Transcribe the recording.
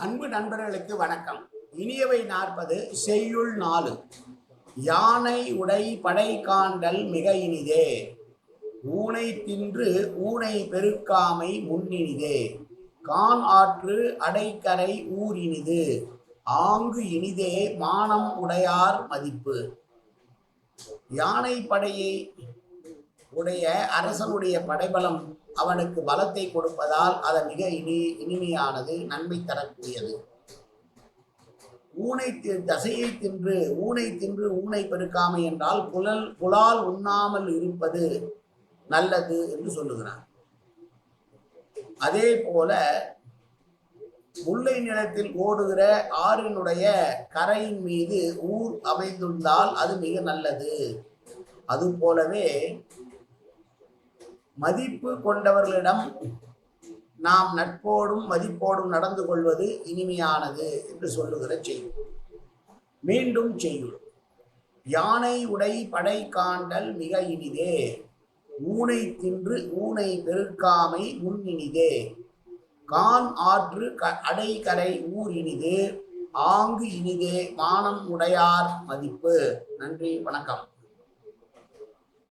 அன்பு நண்பர்களுக்கு வணக்கம். இனியவை நாற்பது செய்யுள் நாலு. யானை உடை படை காண்டல் மிக இனிதே. ஊனை தின்று ஊனை பெருக்காமை முன்னினிதே. கான் ஆற்று அடைக்கரை ஊர் இனிது ஆங்கு இனிதே மானம் உடையார் மதிப்பு. யானை படையை உடைய அரசனுடைய படைபலம் அவனுக்கு பலத்தை கொடுப்பதால் அது மிக இனி இனிமையானது நன்மை தரக்கூடியது. ஊனை தசையை தின்று ஊனை தின்று ஊனை பெருக்காமை என்றால் புலல் புலால் உண்ணாமல் இருப்பது நல்லது என்று சொல்லுகிறார். அதே போல முல்லை நிலத்தில் ஓடுகிற ஆறினுடைய கரையின் மீது ஊர் அமைந்துள்ளால் அது மிக நல்லது. அது போலவே மதிப்பு கொண்டவர்களிடம் நாம் நட்போடும் மதிப்போடும் நடந்து கொள்வது இனிமையானது என்று சொல்லுகிற செய்யுள் மீண்டும் செய்யுள் யானை உடை படை காண்டல் மிக இனிதே. ஊனை தின்று ஊனை பெருக்காமை முன் இனிதே. கான் ஆற்று க அடைக்கரை ஊர் இனிது. ஆங்கு இனிதே. மானம் உடையார் மதிப்பு. நன்றி வணக்கம்.